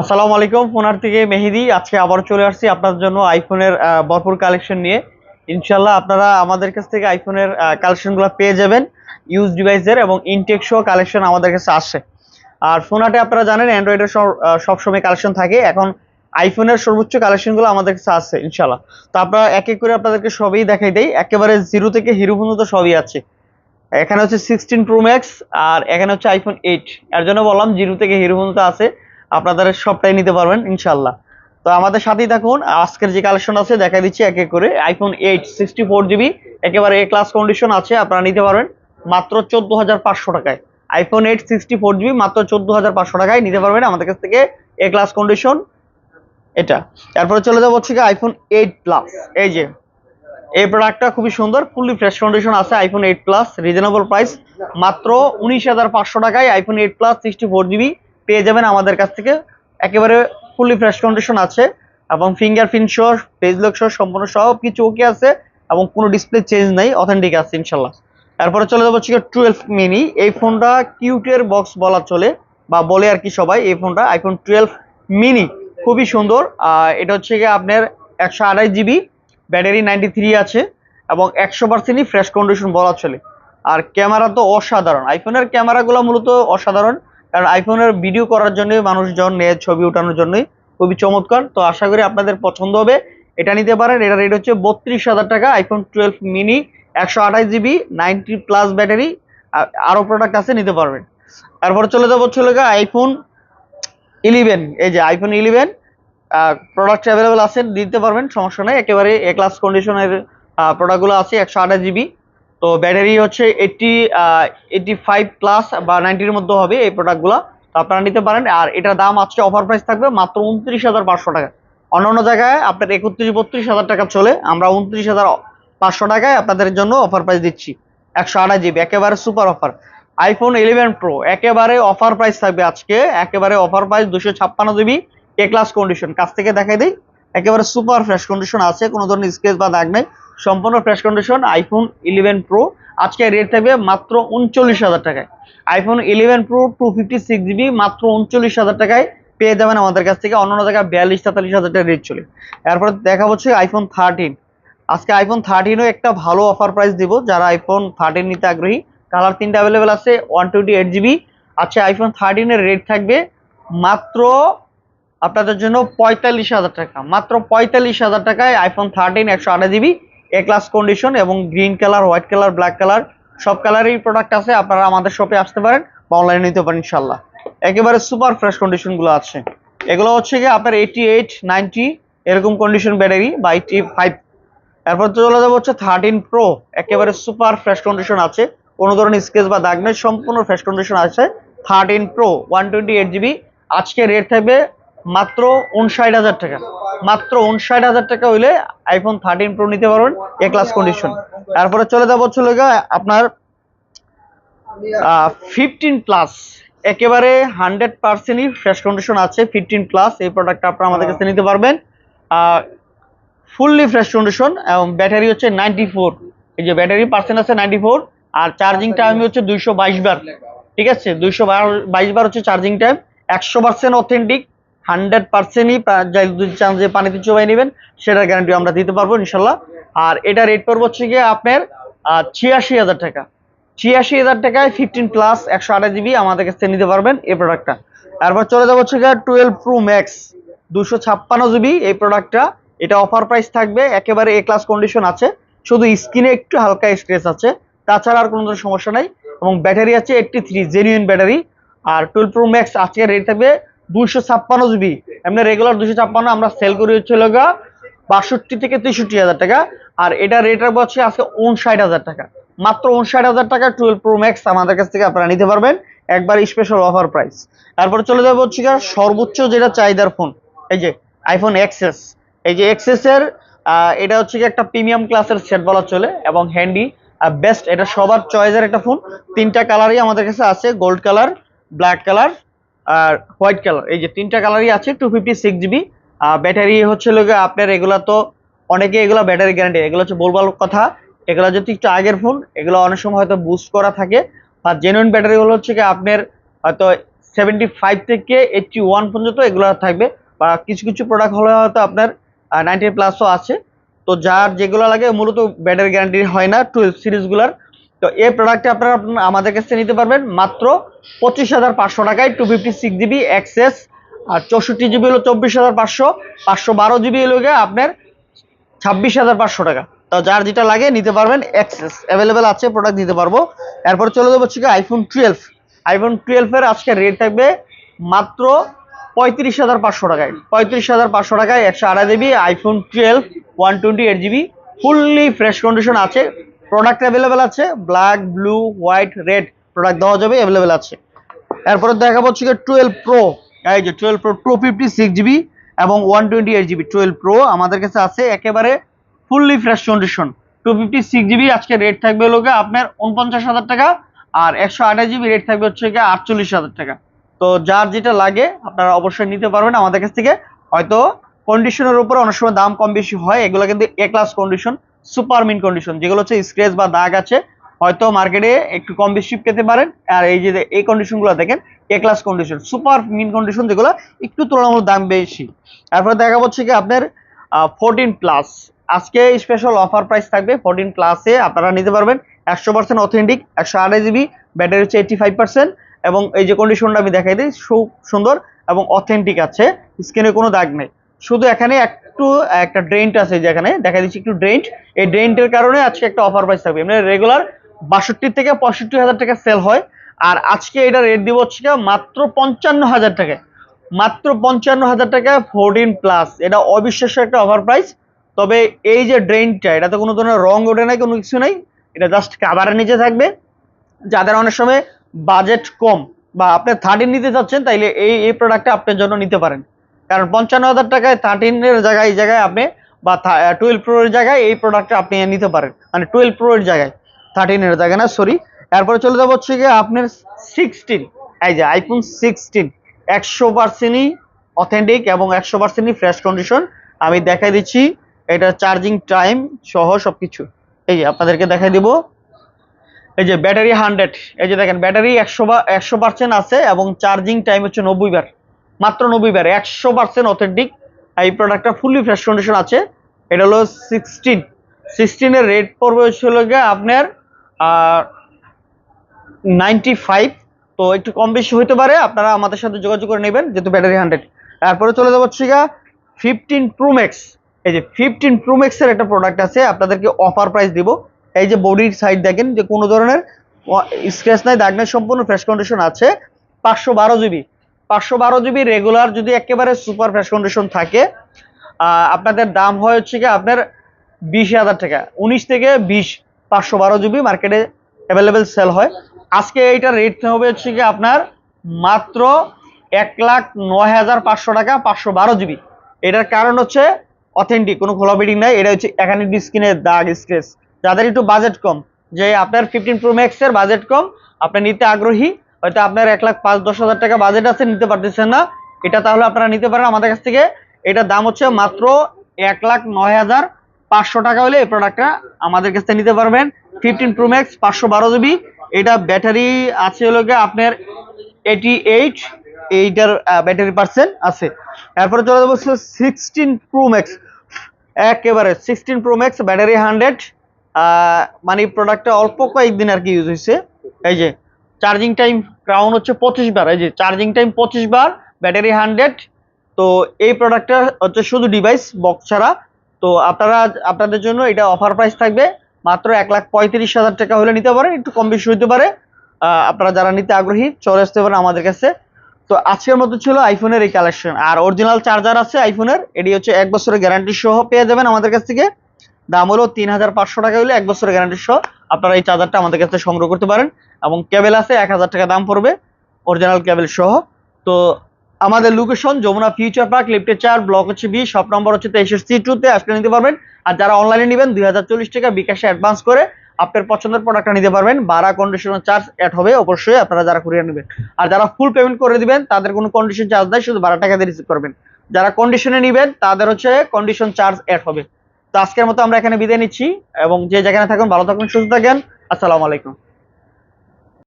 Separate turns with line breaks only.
আসসালামু আলাইকুম, ফোনার থেকে মেহেদি। আজকে আবার চলে আসছি আপনার জন্য আইফোনের ভরপুর কালেকশন নিয়ে। ইনশাল্লাহ আপনারা আমাদের কাছ থেকে আইফোনের কালেকশনগুলো পেয়ে যাবেন। ইউজ ডিভাইসের এবং ইনটেক শো কালেকশন আমাদের কাছে আসে আর ফোনাটে আপনারা জানেন অ্যান্ড্রয়েডের সবসময় কালেকশন থাকে। এখন আইফোনের সর্বোচ্চ কালেকশনগুলো আমাদের কাছে আছে ইনশাল্লাহ তো আপনারা এক এক করে আপনাদেরকে সবই দেখাই দেই। একেবারে জিরো থেকে হিরো পর্যন্ত সবই আছে। এখানে হচ্ছে সিক্সটিন প্রো ম্যাক্স আর এখানে হচ্ছে আইফোন এইট এর জন্য বললাম জিরো থেকে হিরো পর্যন্ত আছে। আপনাদের সবটাই নিতে পারবেন ইনশাল্লাহ তো আমাদের সাথেই থাকুন, আজকের যে কালেকশন আছে দেখা দিচ্ছি এক এক করে। IPhone eight sixty four GB একেবারে এ ক্লাস কন্ডিশন আছে, আপনারা নিতে পারবেন। মাত্র চোদ্দ হাজার পাঁচশো টাকায়। IPhone eight sixty four GB মাত্র চোদ্দ হাজার পাঁচশো টাকায় নিতে পারবেন আমাদের কাছ থেকে এ ক্লাস কন্ডিশন এটা। তারপরে চলে যাব হচ্ছে আইফোন এইট প্লাস এই যে, এই প্রোডাক্টটা খুবই সুন্দর ফুললি ফ্রেশ কন্ডিশন আছে iPhone eight plus reasonable price মাত্র উনিশ হাজার পাঁচশো টাকায় iPhone eight plus sixty four GB পেয়ে যাবেন আমাদের কাছ থেকে। একেবারে ফুলি ফ্রেশ কন্ডিশন আছে এবং ফিঙ্গারপ্রিন্ট সহ পেজ লক সহ সম্পূর্ণ সব কিছু ওকে আছে এবং কোনো ডিসপ্লে চেঞ্জ নাই অথেন্টিক আছে ইনশাল্লাহ। তারপরে চলে যাব হচ্ছে টুয়েলভ মিনি এই ফোনটা কিউটের বক্স বলা চলে বা বলে আর কি সবাই, এই ফোনটা আইফোন টুয়েলভ মিনি খুবই সুন্দর। এটা হচ্ছে গিয়ে আপনার একশো আড়াই জিবি ব্যাটারি নাইনটি থ্রি আছে এবং একশো পার্সেন্টই ফ্রেশ কন্ডিশন বলা চলে। আর ক্যামেরা তো অসাধারণ। আইফোনের ক্যামেরাগুলো মূলত অসাধারণ। কারণ আইফোনের ভিডিও করার জন্য মানুষজন নেয়, ছবি ওঠানোর জন্যই। খুবই চমৎকার। তো আশা করি আপনাদের পছন্দ হবে। এটা নিতে পারেন। এটা রেট হচ্ছে বত্রিশ হাজার টাকা আইফোন টুয়েলভ মিনি একশো আঠাশ জিবি নাইনটি প্লাস ব্যাটারি আরও প্রোডাক্ট আছে, নিতে পারবেন। তারপর চলে যাব চলে গা আইফোন ইলেভেন এই যে আইফোন ইলেভেন প্রোডাক্ট অ্যাভেলেবেল আছে দিতে পারবেন, সমস্যা নেই। একেবারে এ ক্লাস কন্ডিশনের প্রোডাক্টগুলো আছে, একশো আঠাশ জিবি তো ব্যাটারি হচ্ছে এইটটি এইটটি ফাইভ প্লাস বা নাইনটির মধ্যে হবে এই প্রোডাক্টগুলো তো আপনারা নিতে পারেন। আর এটার দাম আজকে অফার প্রাইস থাকবে মাত্র উনত্রিশ হাজার পাঁচশো টাকা। অন্য অন্য জায়গায় আপনার একত্রিশ বত্রিশ হাজার টাকা চলে। আমরা উনত্রিশ হাজার পাঁচশো টাকায় আপনাদের জন্য অফার প্রাইস দিচ্ছি। একশো আঠাশ জিবি একেবারে super offer iPhone eleven pro একেবারে অফার প্রাইস থাকবে আজকে। একেবারে অফার প্রাইস দুশো ছাপ্পান্ন জিবি এ ক্লাস কন্ডিশন কাছ থেকে দেখাই দিই। একেবারে সুপার ফ্রেশ কন্ডিশন আছে, কোনো ধরনের স্কেচ বা দাগ নেই। সম্পূর্ণ fresh condition iPhone eleven pro আজকে রেট থাকবে মাত্র উনচল্লিশ হাজার টাকায়। IPhone eleven pro two fifty six GB মাত্র উনচল্লিশ হাজার টাকায় পেয়ে যাবেন আমাদের কাছ থেকে। অন্য জায়গায় বিয়াল্লিশ, তেতাল্লিশ হাজার টাকা রেট চলে। এরপর দেখা হচ্ছে আইফোন থার্টিন আজকে আইফোন থার্টিনও একটা ভালো অফার প্রাইস দিব, যারা আইফোন থার্টিন নিতে আগ্রহী। কালার তিনটা অ্যাভেলেবেল আছে ওয়ান টোয়েন্টি এইট জিবি আচ্ছা আইফোন থার্টিনের রেট থাকবে মাত্র আপনাদের জন্য পঁয়তাল্লিশ হাজার টাকা। মাত্র পঁয়তাল্লিশ হাজার টাকায় আইফোন থার্টিন একশো আঠাশ জিবি এ ক্লাস কন্ডিশন এবং green colour white colour black colour সব কালারই প্রোডাক্ট আছে, আপনারা আমাদের শপে আসতে পারেন বা অনলাইনে নিতে পারেন ইনশাল্লাহ একেবারে সুপার ফ্রেশ কন্ডিশনগুলো আছে। এগুলো হচ্ছে গিয়ে আপনার এইটি এইট নাইনটি এরকম কন্ডিশন ব্যাটারি বা এইটি ফাইভ এরপর চলে যাব হচ্ছে থার্টিন প্রো একেবারে সুপার ফ্রেশ কন্ডিশন আছে। কোনো ধরনের স্কেচ বা দাগ নেই, সম্পূর্ণ ফ্রেশ কন্ডিশন আছে। Thirteen pro one twenty eight GB আজকে রেট থাকবে মাত্র উনষাট হাজার টাকা। মাত্র উনষাট হাজার টাকা হইলে আইফোন থার্টিন প্রো নিতে পারবেন এ ক্লাস কন্ডিশন তারপরে চলে যাব চলে আপনার ফিফটিন প্লাস একেবারে হান্ড্রেড পার্সেন্টই ফ্রেশ কন্ডিশন আছে ফিফটিন প্লাস এই প্রোডাক্টটা আপনারা আমাদের কাছে নিতে পারবেন। ফুললি ফ্রেশ কন্ডিশন এবং ব্যাটারি হচ্ছে নাইনটি ফোর এই যে ব্যাটারি পার্সেন্ট আছে নাইনটি ফোর আর চার্জিং টাইম হচ্ছে দুইশো বাইশ বার। ঠিক আছে? দুইশো বাইশ বার হচ্ছে চার্জিং টাইম একশো পার্সেন্ট অথেন্টিক হান্ড্রেড পার্সেন্টই যদি চান যে পানিতে চোবাই নেবেন, সেটার গ্যারান্টি আমরা দিতে পারব ইনশাল্লাহ। আর এটা রেট পড়ব হচ্ছে গিয়ে আপনার ছিয়াশি হাজার টাকা। ছিয়াশি হাজার টাকায় ফিফটিন প্লাস একশো আঠাশ জিবি আমাদের কাছে নিতে পারবেন এই প্রোডাক্টটা তারপর চলে যাব হচ্ছে গিয়ে টুয়েলভ প্রো ম্যাক্স দুশো ছাপ্পান্ন জিবি এই প্রোডাক্টটা এটা অফার প্রাইস থাকবে, একেবারে এ ক্লাস কন্ডিশন আছে। শুধু স্ক্রিনে একটু হালকা স্ক্রেচ আছে। তাছাড়া আর কোনো ধরনের সমস্যা নাই। এবং ব্যাটারি আছে এইটটি থ্রি জেনুইন ব্যাটারি আর টুয়েলভ প্রো ম্যাক্স আজকে রেট থাকবে দুইশো ছাপ্পান্ন জিবি এমনি রেগুলার দুশো ছাপ্পান্ন, আমরা সেল করি হচ্ছে লগা বাষট্টি থেকে তেষট্টি হাজার টাকা। আর এটা রেট রাখব হচ্ছে আজকে উনষাট হাজার টাকা। মাত্র উনষাট হাজার টাকা টুয়েলভ প্রো ম্যাক্স আমাদের কাছ থেকে আপনারা নিতে পারবেন। একবার স্পেশাল অফার প্রাইস তারপরে চলে যাব হচ্ছে সর্বোচ্চ যেটা চাহিদার ফোন এই যে আইফোন এক্সেস এই যে এক্সেস এর এটা হচ্ছে একটা প্রিমিয়াম ক্লাসের সেট বলা চলে এবং হ্যান্ডি আর বেস্ট এটা সবার চয়েসের একটা ফোন তিনটা কালারই আমাদের কাছে আছে গোল্ড কালার ব্ল্যাক কালার আর হোয়াইট কালার, এই যে তিনটা কালারই আছে two fifty six GB battery হচ্ছে লোকে আপনার এগুলা তো অনেকে এগুলো ব্যাটারি গ্যারান্টি এগুলো হচ্ছে বলবার কথা। এগুলো যদি একটু আগের ফোন এগুলো অনেক সময় হয়তো বুস্ট করা থাকে। আর জেনুইন ব্যাটারি গুলো হচ্ছে কি আপনার হয়তো সেভেন্টি ফাইভ থেকে এইটটি ওয়ান পর্যন্ত এগুলো থাকবে। বা কিছু কিছু প্রোডাক্ট হলে হয়তো আপনার নাইনটি প্লাসও আছে। তো যার যেগুলো লাগে, মূলত ব্যাটারি গ্যারান্টি হয় না টুয়েলভ সিরিজগুলোর তো এই প্রোডাক্টটা আপনারা আমাদের কাছে নিতে পারবেন মাত্র পঁচিশ হাজার পাঁচশো টাকায় টু ফিফটি সিক্স জিবি এক্সেস আর চৌষট্টি জিবি হলো চব্বিশ হাজার পাঁচশো পাঁচশো বারো জিবি হলো গিয়ে আপনার ছাব্বিশ হাজার পাঁচশো টাকা। তো যার যেটা লাগে নিতে পারবেন এক্সেস অ্যাভেলেবেল আছে প্রোডাক্ট নিতে পারব। এরপর চলে যাব হচ্ছে আইফোন টুয়েলভ আইফোন টুয়েলভের আজকে রেট থাকবে মাত্র পঁয়ত্রিশ হাজার পাঁচশো টাকায়। পঁয়ত্রিশ হাজার পাঁচশো টাকায় একশো আড়াই GB iPhone twelve one twenty eight GB fully fresh condition আছে। প্রোডাক্ট অ্যাভেলেবেল আছে black blue white red product দেওয়া যাবে অ্যাভেলেবেল আছে। এরপরে দেখা হচ্ছে কি টুয়েলভ প্রো এই যে twelve pro two fifty six GB এবং one twenty eight GB twelve pro আমাদের কাছে আছে একেবারে fully fresh condition two fifty six GB আজকে রেট থাকবে লোকে আপনার উনপঞ্চাশ হাজার টাকা আর একশো আঠাশ জিবি রেট থাকবে হচ্ছে গিয়ে আটচল্লিশ হাজার টাকা। তো যার যেটা লাগে আপনারা অবশ্যই নিতে পারবেন। আমাদের কাছ থেকে হয়তো কন্ডিশনের উপরে অনেক সময় দাম কম বেশি হয়, এগুলো কিন্তু A class condition super mint condition, যেগুলো হচ্ছে স্ক্রেচ বা দাগ আছে, হয়তো মার্কেটে একটু কম বেশি পেতে পারেন। আর এই যে এই কন্ডিশনগুলো দেখেন A class condition super mint condition যেগুলো একটু তুলনামূলক দাম বেশি। তারপরে দেখা হচ্ছে কি আপনার ফোরটিন প্লাস আজকে স্পেশাল অফার প্রাইস থাকবে ফোরটিন প্লাসে আপনারা নিতে পারবেন একশো পার্সেন্ট অথেন্টিক একশো আড়াই জিবি ব্যাটারি হচ্ছে এইটটি ফাইভ পার্সেন্ট এবং এই যে কন্ডিশনটা আমি দেখাই দিই সুন্দর এবং অথেন্টিক আছে স্ক্রিনে কোনো দাগ নেই। শুধু এখানে একটু, একটা ড্রেন্ট আছে যেখানে দেখা দিচ্ছি একটু ড্রেন্ট এই ড্রেন্টের কারণে আজকে একটা অফার প্রাইস থাকবে। এমনি রেগুলার বাষট্টি থেকে পঁয়ষট্টি হাজার টাকা সেল হয়। আর আজকে এটা রেট দিব হচ্ছে মাত্র পঞ্চান্ন হাজার টাকায় মাত্র পঞ্চান্ন হাজার টাকা ফোরটিন প্লাস এটা অবিশ্বাস্য একটা অফার প্রাইস তবে এই যে ড্রেনটা এটাতে কোনো ধরনের রং ওঠে নাই, কোনো কিছু নাই। এটা জাস্ট কাভারের নিচে থাকবে। যাদের অনেক সময় বাজেট কম বা আপনি থার্টিন নিতে চাচ্ছেন, তাইলে এই এই প্রোডাক্টটা আপনার জন্য নিতে পারেন। কারণ পঞ্চান্ন হাজার টাকায় থার্টিনের জায়গায়, এই জায়গায় আপনি বা টুয়েলভ প্রোর জায়গায় এই প্রোডাক্টটা আপনি নিতে পারেন। মানে টুয়েলভ প্রোর জায়গায় থার্টিনের জায়গায় না সরি এরপরে চলে যাব হচ্ছে গিয়ে আপনার সিক্সটিন এই যে আইফোন সিক্সটিন একশো পার্সেন্টই অথেন্টিক এবং একশো পার্সেন্টই ফ্রেশ কন্ডিশন আমি দেখাই দিচ্ছি, এটা চার্জিং টাইম সহ সব কিছু এই যে আপনাদেরকে দেখাই দিব। এই যে ব্যাটারি হান্ড্রেড এই যে দেখেন ব্যাটারি একশো বা, একশো পার্সেন্ট আছে এবং চার্জিং টাইম হচ্ছে নব্বই বার। মাত্র নব্বই বার, একশো পার্সেন্ট অথেন্টিক এই প্রোডাক্টটা ফুললি ফ্রেশ কন্ডিশন আছে। এটা হলো সিক্সটিন সিক্সটিনের রেট পড়বে হচ্ছিল গিয়ে আপনার নাইনটি ফাইভ তো একটু কম বেশি হতে পারে, আপনারা আমাদের সাথে যোগাযোগ করে নেবেন, যেহেতু ব্যাটারি হান্ড্রেড তারপরে চলে যাব হচ্ছে গিয়ে ফিফটিন প্রোম্যাক্স এই যে ফিফটিন প্রোম্যাক্সের একটা প্রোডাক্ট আছে, আপনাদেরকে অফার প্রাইস দিব। এই যে বডির সাইড দেখেন, যে কোনো ধরনের স্ক্র্যাচ নাই, দাগ নাই, সম্পূর্ণ ফ্রেশ কন্ডিশন আছে। পাঁচশো বারো জিবি পাঁচশো বারো জিবি রেগুলার যদি একেবারে সুপার ফ্রেশ কন্ডিশন থাকে আপনাদের দাম হয় হচ্ছে কি আপনার বিশ হাজার টাকা। উনিশ থেকে বিশ পাঁচশো বারো জিবি মার্কেটে অ্যাভেলেবেল সেল হয়। আজকে এইটার রেট হবে হচ্ছে কি আপনার মাত্র এক লাখ নয় হাজার পাঁচশো টাকা, পাঁচশো বারো জিবি এটার কারণ হচ্ছে অথেন্টিক কোনো খোলা বিডিং নাই। এটা হচ্ছে এখানে স্ক্রিনের দাগ স্ক্রেচ যাদের একটু বাজেট কম, যে আপনার ফিফটিন প্রো ম্যাক্সের বাজেট কম, আপনি নিতে আগ্রহী হয়তো আপনার এক লাখ পাঁচ, দশ হাজার টাকা বাজেট আছে, নিতে পারতেছেন না। এটা তাহলে আপনারা নিতে পারেন আমাদের কাছ থেকে। এটার দাম হচ্ছে মাত্র এক লাখ নয় হাজার পাঁচশো টাকা হলে এই প্রোডাক্টটা আমাদের কাছ থেকে নিতে পারবেন। ফিফটিন প্রো ম্যাক্স পাঁচশো বারো জিবি এটা ব্যাটারি আছে হলো আপনার এইটি এইট এইটার ব্যাটারি পার্সেন্ট আছে। এরপরে চলে যাব সিক্সটিন প্রো ম্যাক্স একেবারে sixteen pro max battery hundred মানে প্রোডাক্টটা অল্প কয়েকদিন আর কি ইউজ হয়েছে। এই যে চার্জিং টাইম ক্রাউন হচ্ছে পঁচিশ বার। এই যে চার্জিং টাইম পঁচিশ বার, ব্যাটারি হান্ড্রেড। তো এই প্রোডাক্টটা হচ্ছে শুধু ডিভাইস বক্স ছাড়া। তো আপনারা, আপনাদের জন্য এটা অফার প্রাইস থাকবে মাত্র এক লাখ পঁয়ত্রিশ হাজার টাকা হলে নিতে পারেন। একটু কম বেশি হতে পারে। আপনারা যারা নিতে আগ্রহী, চলে আসতে পারেন আমাদের কাছে। তো আজকের মতো ছিল আইফোনের এই কালেকশন আর অরিজিনাল চার্জার আছে আইফোনের এটি হচ্ছে এক বছরের গ্যারান্টি সহ পেয়ে যাবেন আমাদের কাছ থেকে। দাম হলো তিন হাজার পাঁচশো টাকা হলে এক বছরের গ্যারান্টি সহ আপনারা এই চার্জারটা আমাদের কাছে সংগ্রহ করতে পারেন এবং কেবল আছে, এক হাজার টাকা দাম পড়বে অরিজিনাল কেবল সহ। তো আমাদের লোকেশন যমুনা ফিউচার পার্ক লিফটের চার ব্লক হচ্ছে বি শপ নম্বর হচ্ছে তেইশের সি টুতে আসলে নিতে পারবেন। আর যারা অনলাইনে নেবেন দুই হাজার চল্লিশ টাকা বিকাশে অ্যাডভান্স করে আপনার পছন্দের প্রোডাক্টটা নিতে পারবেন। ভাড়া কন্ডিশনার চার্জ অ্যাড হবে, অবশ্যই আপনারা যারা কুরিয়ার নেবেন। আর যারা ফুল পেমেন্ট করে দিবেন, তাদের কোনো কন্ডিশন চার্জ নাই, শুধু বারো টাকা দিয়ে রিসিভ করবেন। যারা কন্ডিশনে নেবেন, তাদের হচ্ছে কন্ডিশন চার্জ অ্যাড হবে। তো আজকের মতো আমরা এখানে বিদায় নিচ্ছি এবং যে জায়গায় থাকুন, ভালো থাকুন, সুস্থ থাকেন। আসসালামু আলাইকুম।